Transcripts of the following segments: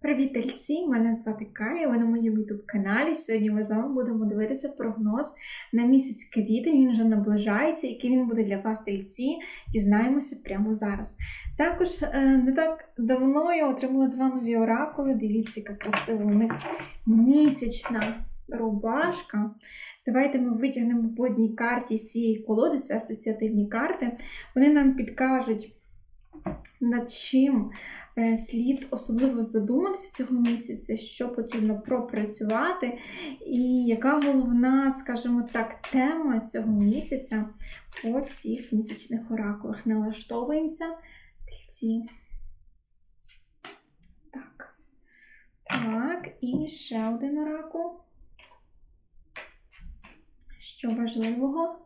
Привіт, тельці! Мене звати Кая, ви на моєму youtube каналі. Сьогодні ми з вами будемо дивитися прогноз на місяць квітень. Він вже наближається, який він буде для вас, тельці, дізнаємося прямо зараз. Також е, не так давно я отримала два нові оракули. Дивіться, яка красива у них місячна рубашка. Давайте ми витягнемо по одній карті з цієї колоди, це асоціативні карти. Вони нам підкажуть. Над чим е, слід особливо задуматися цього місяця, що потрібно пропрацювати, і яка головна, скажімо так, тема цього місяця по цих місячних оракулах. Налаштовуємося ці. Так. Так, і ще один оракул. Що важливого?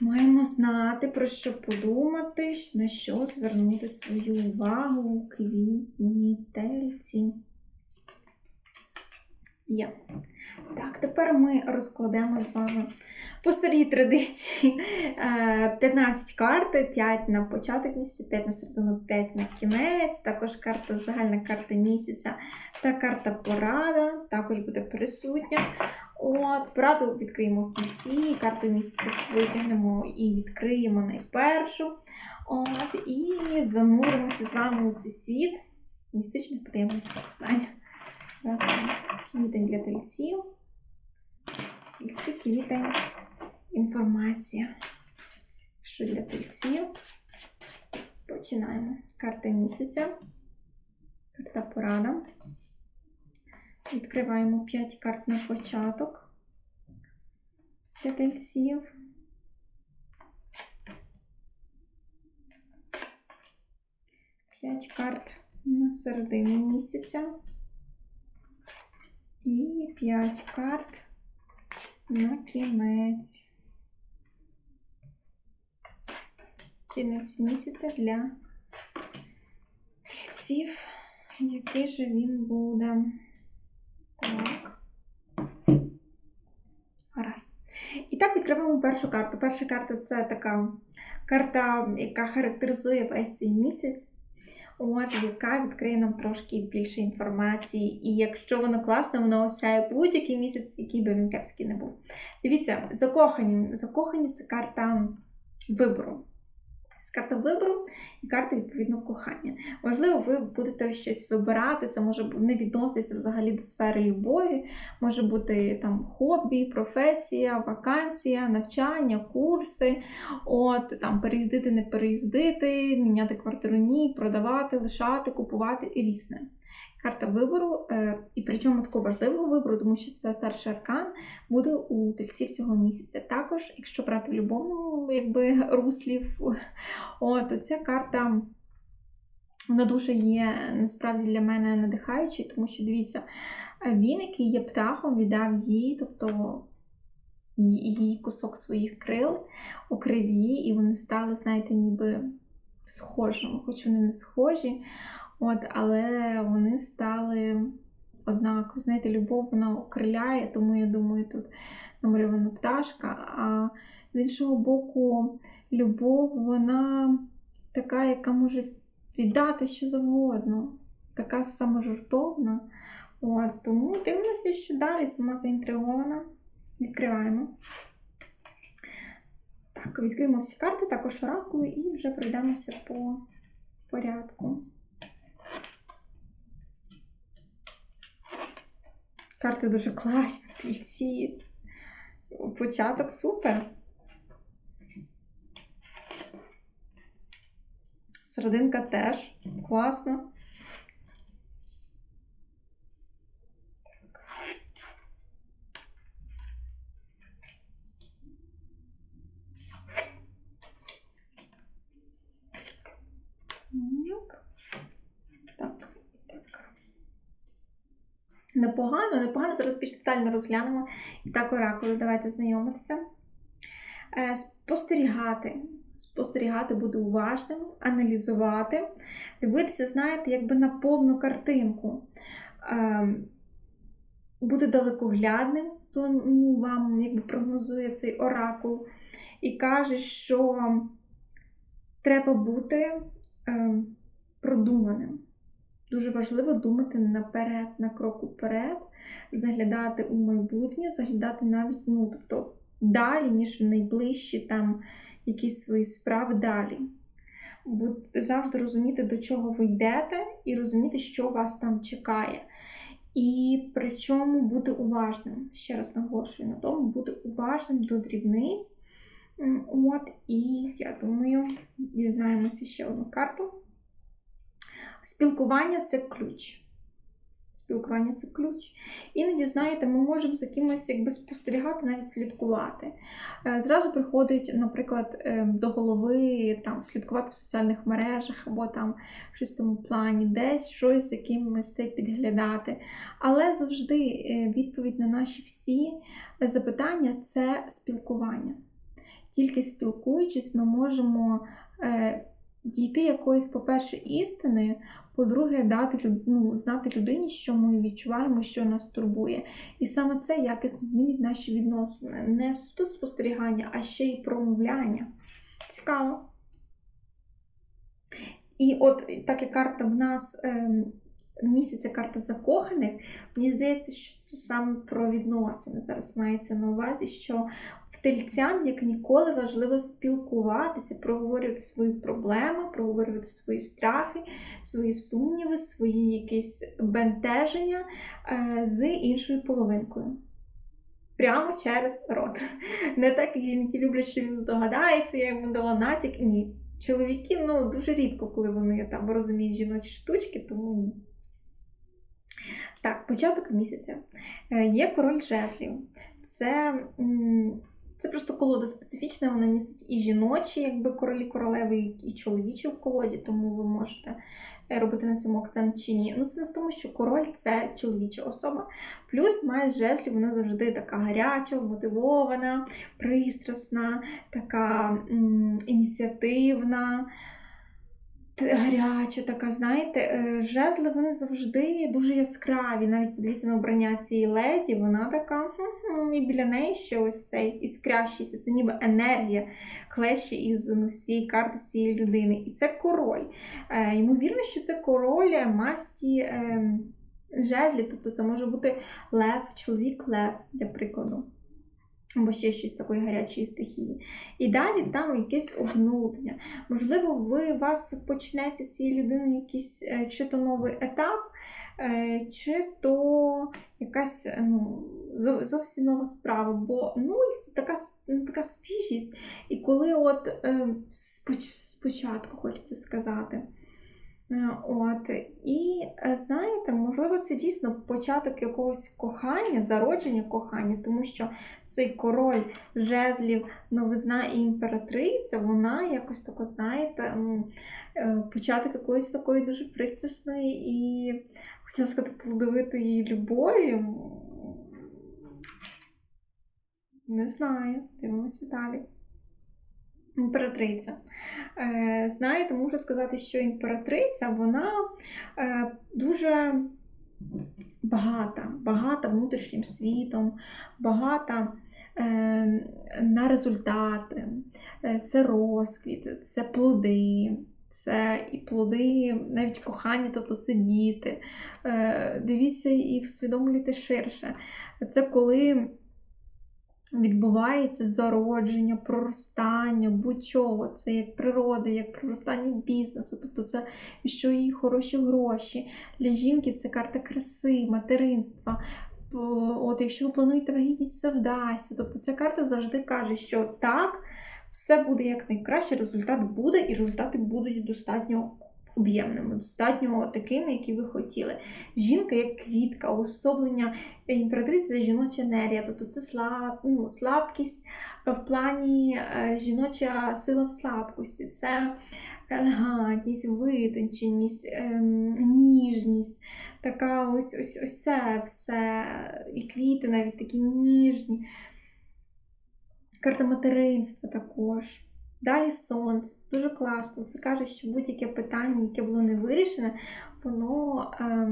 Маємо знати, про що подумати, на що звернути свою увагу у квітні тельці. Є. Так, тепер ми розкладемо з вами по старій традиції 15 карт, 5 на початок місяця, 5 на середину, 5 на кінець, також карта, загальна карта місяця та карта порада також буде присутня. От, Пораду відкриємо в кінці, карту місяця витягнемо і відкриємо найпершу. От, І зануримося з вами у цей світ містичних приємних знань. Квітень для тельців. Тельці, квітень, інформація. Що для тельців? Починаємо. Карта місяця, карта порада. Відкриваємо 5 карт на початок для тельців. П'ять карт на середину місяця. І 5 карт на кінець. Кінець місяця для тельців. Який же він буде? Так. Гаразд. І так відкриваємо першу карту. Перша карта це така карта, яка характеризує весь цей місяць. От, яка відкриє нам трошки більше інформації. І якщо вона класна, вона осяє будь-який місяць, який би він кепський не був. Дивіться, закохані. Закохані це карта вибору з карти вибору і карти, відповідно, кохання. Можливо, ви будете щось вибирати, це може не відноситися взагалі до сфери любові, може бути там хобі, професія, вакансія, навчання, курси, от там переїздити, не переїздити, міняти квартиру, ні, продавати, лишати, купувати і різне карта вибору, е, і причому такого важливого вибору, тому що це старший аркан, буде у тельців цього місяця. Також, якщо брати в любовному якби, руслів, о, то ця карта. Вона дуже є насправді для мене надихаючою, тому що дивіться, він, який є птахом, віддав їй, тобто їй кусок своїх крил у криві, і вони стали, знаєте, ніби схожими, хоч вони не схожі. От, Але вони стали однаково. Знаєте, любов вона окриляє, тому я думаю, тут намальована пташка. А з іншого боку, любов, вона така, яка може віддати що завгодно, така саможуртовна. От, Тому дивимося, що далі сама заінтригована. Відкриваємо. Так, відкриємо всі карти, також оракули, і вже пройдемося по порядку. Карти дуже класні, тільці. Початок супер. Серединка теж класна. Непогано, непогано, зараз більш детально розглянемо. І так, оракули, давайте знайомитися. Е, спостерігати. Спостерігати буду уважним, аналізувати, дивитися, знаєте, якби на повну картинку. Ем, буде далекоглядним, ну, вам якби прогнозує цей оракул, і каже, що треба бути ем, продуманим. Дуже важливо думати наперед, на крок уперед, заглядати у майбутнє, заглядати навіть ну, тобто, далі, ніж в найближчі там якісь свої справи далі. Будете завжди розуміти, до чого ви йдете, і розуміти, що вас там чекає. І причому бути уважним. Ще раз наголошую на тому, бути уважним до дрібниць. От, І я думаю, дізнаємося ще одну карту. Спілкування це ключ. Спілкування це ключ. Іноді, знаєте, ми можемо за кимось якби спостерігати, навіть слідкувати. Е, зразу приходить, наприклад, е, до голови там, слідкувати в соціальних мережах або там щось в тому плані, десь щось за кимось підглядати. Але завжди е, відповідь на наші всі запитання це спілкування. Тільки спілкуючись, ми можемо дійти якоїсь, по-перше, істини, по-друге, дати ну, знати людині, що ми відчуваємо, що нас турбує. І саме це якісно змінить наші відносини. Не суто спостерігання, а ще й промовляння. Цікаво. І от так як карта в нас. Ем, місяця карта закоханих, мені здається, що це саме про відносини. Зараз мається на увазі, що в тельцям, як ніколи, важливо спілкуватися, проговорювати свої проблеми, проговорювати свої страхи, свої сумніви, свої якісь бентеження е, з іншою половинкою. Прямо через рот. Не так, як жінки люблять, що він здогадається, я йому дала натяк. Ні. Чоловіки ну, дуже рідко, коли вони там розуміють жіночі штучки, тому. Так, початок місяця. Е, є король жезлів. Це це просто колода специфічна, вона містить і жіночі, якби королі королеви, і чоловічі в колоді, тому ви можете е, робити на цьому акцент чи ні. Ну, сенс в тому, що король це чоловіча особа. Плюс має жезлів, вона завжди така гаряча, мотивована, пристрасна, така м- ініціативна гаряча, така, знаєте, е, жезли вони завжди дуже яскраві. Навіть подивіться на обрання цієї леді, вона така, і біля неї ще ось цей іскрящийся, це ніби енергія клеще із ну, всієї карти цієї людини. І це король. Е, ймовірно, що це король масті е, жезлів, тобто це може бути лев, чоловік лев, для прикладу або ще щось такої гарячої стихії. І далі там якесь обнулення. Можливо, ви вас почнеться з цією людиною якийсь е, чи то новий етап, е, чи то якась ну, зовсім нова справа. Бо нуль це така така свіжість. І коли от е, спочатку хочеться сказати. Е, от. І е, знаєте, можливо, це дійсно початок якогось кохання, зародження кохання, тому що цей король жезлів, новизна і імператриця, вона якось тако, знаєте, е, початок якоїсь такої дуже пристрасної і, хотіла сказати, плодовитої любові. Не знаю, дивимося далі. Імператриця. Е, знаєте, можу сказати, що імператриця вона е, дуже багата, багата внутрішнім світом, багата е, на результати, це розквіт, це плоди. Це і плоди, навіть кохання, тобто це діти. Дивіться і всвідомлюйте ширше. Це коли відбувається зародження, проростання, будь-чого. Це як природа, як проростання бізнесу, тобто це що її хороші гроші. Для жінки це карта краси, материнства. От Якщо ви плануєте вагітність, все вдасться. Тобто ця карта завжди каже, що так, все буде як найкраще, результат буде, і результати будуть достатньо об'ємними, достатньо такими, які ви хотіли. Жінка як квітка, уособлення імператриці це жіноча енергія, тобто це слаб, ну, слабкість в плані е, жіноча сила в слабкості, це елегантність, витонченість, ем, ніжність, така ось ось ось це все, і квіти навіть такі ніжні. Карта материнства також. Далі сонце, це дуже класно. Це каже, що будь-яке питання, яке було не вирішене, воно е,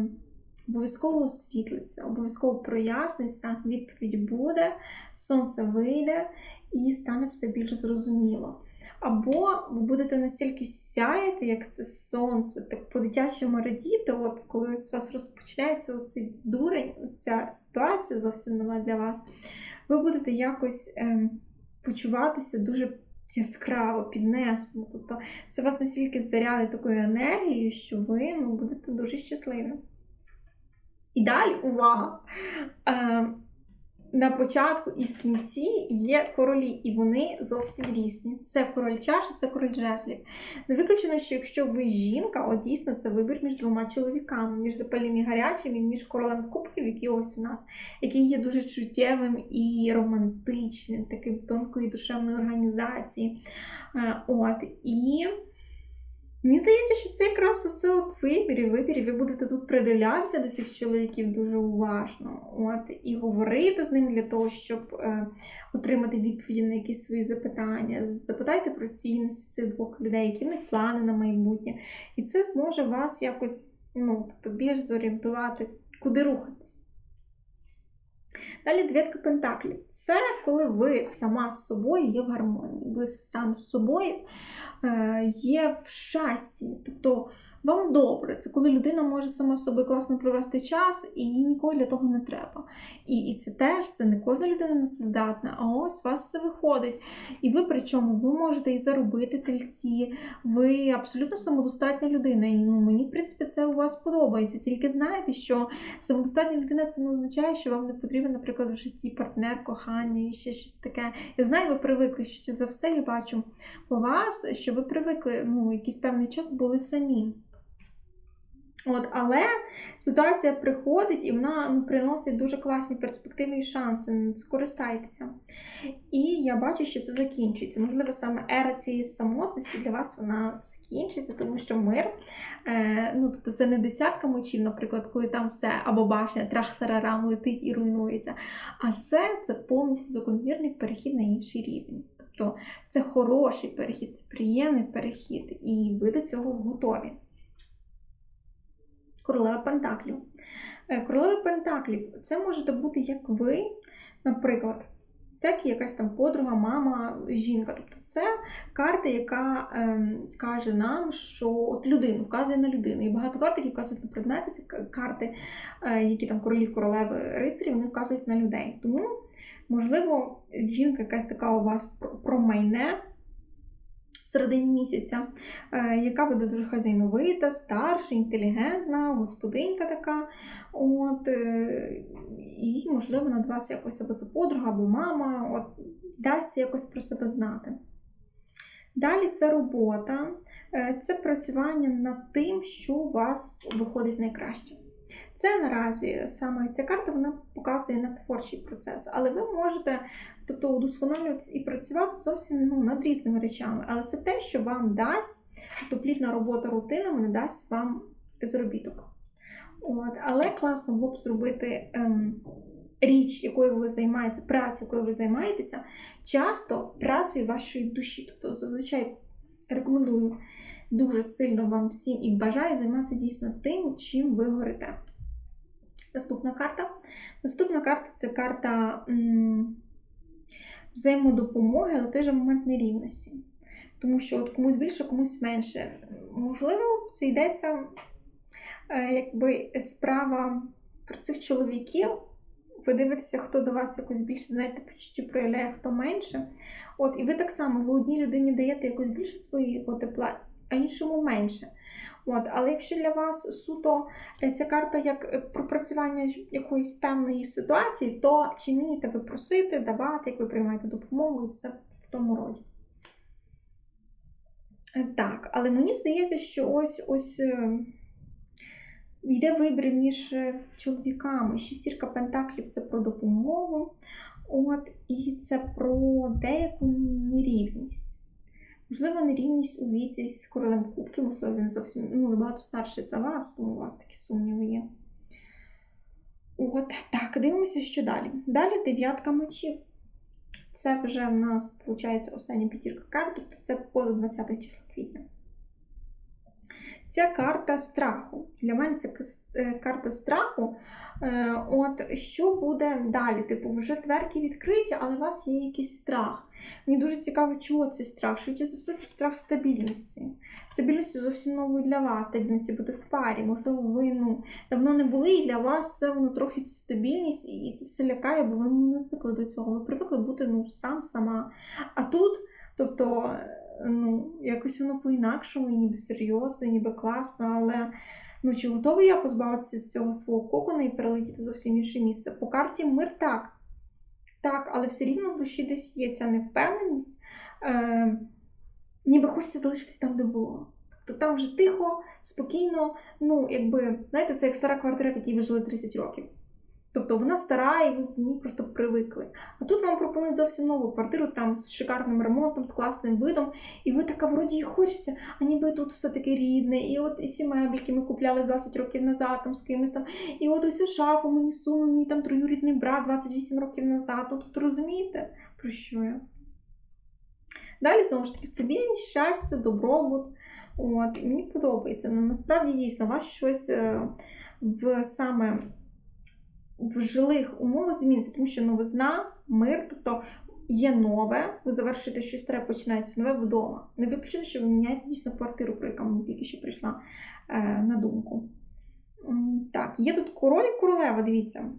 обов'язково освітлиться, обов'язково проясниться, відповідь буде, сонце вийде і стане все більш зрозуміло. Або ви будете настільки сяяти, як це сонце, так по-дитячому радіти, от коли у вас розпочнеться оцей дурень, ця ситуація зовсім нова для вас, ви будете якось ем, почуватися дуже яскраво, піднесено. Тобто це вас настільки зарядить такою енергією, що ви ну, будете дуже щасливі. І далі увага! На початку і в кінці є королі, і вони зовсім різні. Це король чаші, це король жезлів. Не виключено, що якщо ви жінка, от дійсно це вибір між двома чоловіками, між запальним і гарячим, і між королем кубків, який ось у нас, який є дуже чуттєвим і романтичним, таким тонкої душевної організації. Е, от, і Мені здається, що це якраз оце от вибір вибір, ви будете тут придивлятися до цих чоловіків дуже уважно. От, І говорити з ним для того, щоб е, отримати відповіді на якісь свої запитання. Запитайте про цінності цих двох людей, які в них плани на майбутнє. І це зможе вас якось ну, тобто більш зорієнтувати, куди рухатись. Далі дев'ятка пентаклів. Це коли ви сама з собою є в гармонії, ви сам з собою е, є в щасті. Тобто вам добре. Це коли людина може сама з собою класно провести час, і їй нікого для того не треба. І і це теж це не кожна людина на це здатна, а ось у вас це виходить. І ви причому ви можете і заробити тельці, ви абсолютно самодостатня людина. І ну, мені, в принципі, це у вас подобається. Тільки знаєте, що самодостатня людина це не означає, що вам не потрібен, наприклад, в житті партнер, кохання і ще щось таке. Я знаю, ви привикли, що за все я бачу по вас, що ви привикли ну, якийсь певний час були самі. От, Але ситуація приходить і вона ну, приносить дуже класні перспективи і шанси. Скористайтеся. І я бачу, що це закінчується. Можливо, саме ера цієї самотності для вас вона закінчиться, тому що мир, е, ну, тобто це не десятка мочів, наприклад, коли там все або башня, трахтарарам летить і руйнується. А це це повністю закономірний перехід на інший рівень. Тобто це хороший перехід, це приємний перехід, і ви до цього готові королева Пентаклів. Е, королева Пентаклів це можете бути як ви, наприклад, так і якась там подруга, мама, жінка. Тобто це карта, яка ем, каже нам, що от людину вказує на людину. І багато карт, які вказують на предмети, це карти, е, які там королів, королеви, рицарі, вони вказують на людей. Тому, можливо, жінка якась така у вас промайне середині місяця, е, яка буде дуже хазяйновита, старша, інтелігентна, господинька така. От, е, І, можливо, над вас якось або це подруга, або мама от, дасть якось про себе знати. Далі це робота, е, це працювання над тим, що у вас виходить найкраще. Це наразі саме ця карта вона показує на творчий процес, але ви можете тобто, удосконалюватися і працювати зовсім ну, над різними речами. Але це те, що вам дасть, тобто плідна робота рутинами не дасть вам заробіток. От. Але класно було б зробити ем, річ, якою ви займаєтеся, працю, якою ви займаєтеся, часто працею вашої душі. Тобто, зазвичай рекомендую дуже сильно вам всім і бажаю займатися дійсно тим, чим ви горите. Наступна карта. Наступна карта це карта м взаємодопомоги, але теж момент нерівності. Тому що от комусь більше, комусь менше. Можливо, це йдеться е, якби справа про цих чоловіків. Ви дивитеся, хто до вас якось більше, знаєте, почуття проявляє, хто менше. От, І ви так само, ви одній людині даєте якось більше своєї тепла, а іншому менше. От, Але якщо для вас суто е, ця карта як е, пропрацювання якоїсь певної ситуації, то чи вмієте ви просити, давати, як ви приймаєте допомогу і все в тому роді. Е, так, але мені здається, що ось ось йде вибір між чоловіками. Шістірка Пентаклів це про допомогу, от, і це про деяку нерівність. Можливо, нерівність у віці з королем кубки, можливо, він зовсім ну, набагато старший за вас, тому у вас такі сумніви є. От, так, дивимося, що далі. Далі дев'ятка мечів. Це вже в нас, виходить, остання п'ятірка карт, тобто це поза 20 числа квітня. Ця карта страху. Для мене це е, карта страху. Е, От що буде далі? Типу, вже дверки відкриті, але у вас є якийсь страх. Мені дуже цікаво, чого цей страх. Швидше за все, це страх стабільності. Стабільності зовсім нової для вас, стабільності бути в парі. Можливо, ви ну, давно не були, і для вас це воно трохи ця стабільність, і це все лякає, бо ви не звикли до цього. Ви привикли бути ну, сам, сама. А тут, тобто, ну, якось воно по-інакшому, ніби серйозно, ніби класно, але. Ну, чи готовий я позбавитися з цього свого кокона і перелетіти зовсім інше місце? По карті мир так. Так, але все рівно в душі десь є ця невпевненість. Е, ніби хочеться залишитись там, де було. Тобто там вже тихо, спокійно, ну, якби, знаєте, це як стара квартира, в якій ви жили 30 років. Тобто вона стара, і ви в ній просто привикли. А тут вам пропонують зовсім нову квартиру там з шикарним ремонтом, з класним видом, і ви така вроді і хочеться, а ніби тут все таке рідне, і от і ці мебліки ми купляли 20 років назад там з кимось там, і от оцю шафу мені сунув мій там троюрідний брат 28 років назад. Ну, розумієте, про що я? Далі, знову ж таки, стабільність, щастя, добробут. От, і мені подобається. Ну, насправді дійсно у вас щось е, в саме в жилих умовах зміниться, тому що новизна, мир, тобто є нове, ви завершуєте щось старе, починається нове вдома. Не виключено, що ви міняєте дійсно квартиру, про яку мені тільки що прийшла е, на думку. Так, є тут король і королева, дивіться,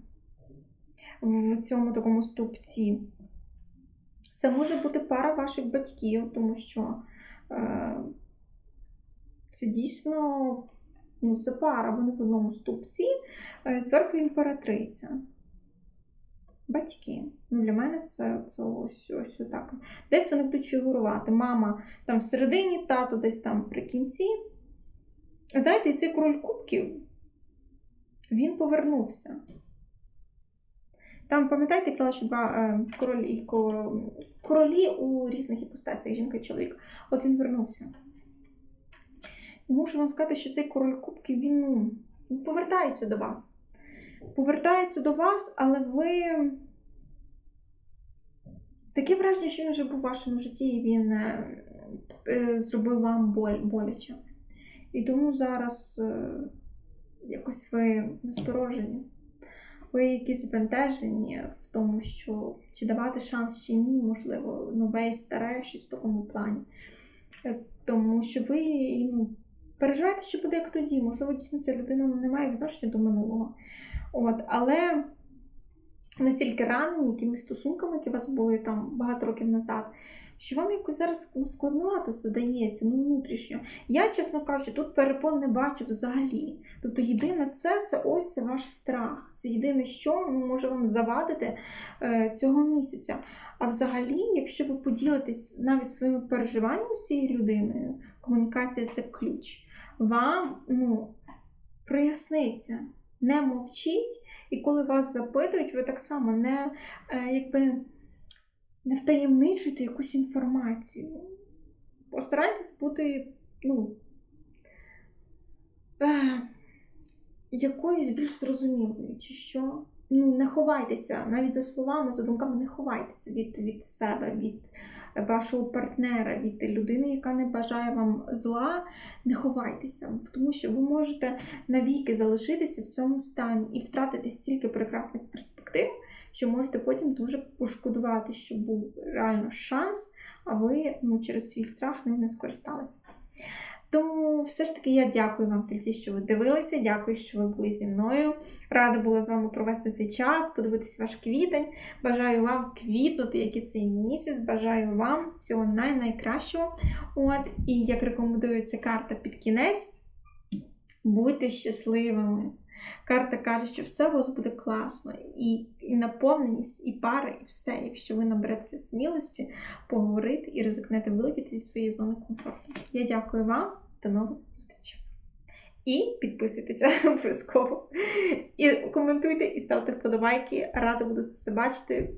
в цьому такому стовпці. Це може бути пара ваших батьків, тому що е, це дійсно ну, це пара, вони в одному стовпці, е, зверху імператриця. Батьки. Ну, для мене це, це ось, ось отак. Десь вони будуть фігурувати. Мама там всередині, тато десь там при кінці. Знаєте, цей король кубків, він повернувся. Там, пам'ятаєте, казала, що два е, королі, королі у різних іпостасях, жінка і чоловік. От він вернувся. Мушу вам сказати, що цей король кубків ну, він повертається до вас. Повертається до вас, але ви. Таке враження, що він вже був в вашому житті, і він е, е, зробив вам боль, боляче. І тому зараз е, якось ви насторожені. Ви якісь збентежені в тому, що чи давати шанс, чи ні, можливо, нове і старе, щось в такому плані. Е, Тому що ви ну, переживаєте, що буде як тоді. Можливо, дійсно ця людина не має відношення до минулого. От, але настільки ранені якимись стосунками, які у вас були там багато років назад, що вам якось зараз ну, складновато задається, ну внутрішньо. Я, чесно кажучи, тут перепон не бачу взагалі. Тобто єдине це, це ось це ваш страх. Це єдине, що може вам завадити е, цього місяця. А взагалі, якщо ви поділитесь навіть своїми переживаннями з цією людиною, комунікація це ключ. Вам ну, проясниться, не мовчіть, і коли вас запитують, ви так само не е, якби не втаємничуйте якусь інформацію. Постарайтесь бути, ну, е, якоюсь більш зрозумілою, чи що. Ну, не ховайтеся, навіть за словами, за думками, не ховайтеся від, від себе, від вашого партнера, від людини, яка не бажає вам зла, не ховайтеся, тому що ви можете навіки залишитися в цьому стані і втратити стільки прекрасних перспектив, що можете потім дуже пошкодувати, що був реально шанс, а ви ну, через свій страх ним не скористалися. Тому все ж таки я дякую вам, тільці, що ви дивилися. Дякую, що ви були зі мною. Рада була з вами провести цей час, подивитися ваш квітень. Бажаю вам квітнути, як і цей місяць. Бажаю вам всього най-найкращого. От, і як рекомендую ця карта під кінець, будьте щасливими. Карта каже, що все у вас буде класно, і, і наповненість, і пари, і все, якщо ви наберетеся смілості поговорити і ризикнете вилетіти зі своєї зони комфорту. Я дякую вам, до нових зустрічей. І підписуйтеся обов'язково. І коментуйте, і ставте вподобайки. Рада буду це все бачити.